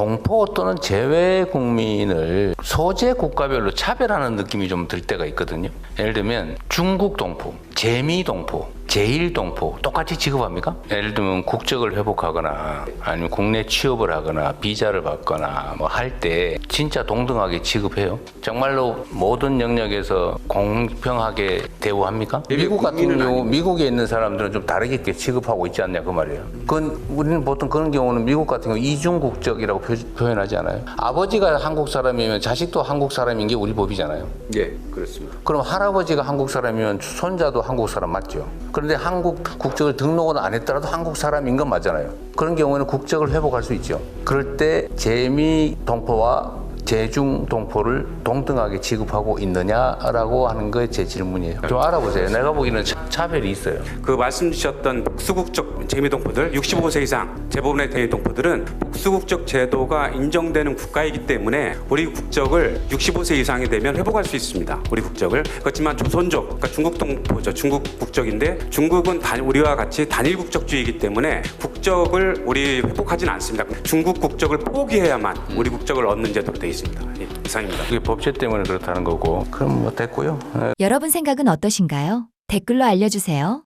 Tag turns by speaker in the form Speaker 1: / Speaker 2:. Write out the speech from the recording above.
Speaker 1: 동포 또는 제외 국민을 소재 국가별로 차별하는 느낌이 좀 들 때가 있거든요. 예를 들면 중국 동포, 재미 동포, 제일 동포 똑같이 취급합니까? 예를 들면 국적을 회복하거나 아니면 국내 취업을 하거나 비자를 받거나 뭐 할 때 진짜 동등하게 취급해요. 정말로 모든 영역에서 공평하게 대우합니까? 미국 같은 경우 미국에 있는 사람들은 좀 다르게 취급하고 있지 않냐 그 말이에요. 그건 우리는 보통 그런 경우는 미국 같은 경우 이중 국적이라고 표, 표현하지 않아요. 아버지가 한국 사람이면 자식도 한국 사람인 게 우리 법이잖아요.
Speaker 2: 예, 그렇습니다.
Speaker 1: 그럼 할아버지가 한국 사람이면 손자도 한국 사람 맞죠? 그런데 한국 국적을 등록은 안 했더라도 한국 사람인 건 맞잖아요. 그런 경우에는 국적을 회복할 수 있죠. 그럴 때 재미 동포와 재중 동포를 동등하게 취급하고 있느냐라고 하는 게 제 질문이에요. 좀 알아보세요. 내가 보기에는 차- 차별이 있어요.
Speaker 2: 그 말씀 주셨던 복수국적 재미동포들 65세 이상 재보험의 재미동포들은 복수국적 제도가 인정되는 국가이기 때문에 우리 국적을 65세 이상이 되면 회복할 수 있습니다. 우리 국적을 그렇지만 조선족 그러니까 중국 동포죠. 중국 국적인데 중국은 단- 우리와 같이 단일 국적주의이기 때문에 국적을 우리 회복하진 않습니다. 중국 국적을 포기해야만 우리 국적을 얻는 제도로 되어 있습니다. 예, 이상입니다.
Speaker 1: 그게 법제 때문에 그렇다는 거고. 그럼 뭐 됐고요. 예.
Speaker 3: 여러분 생각은 어떠신가요? 댓글로 알려주세요.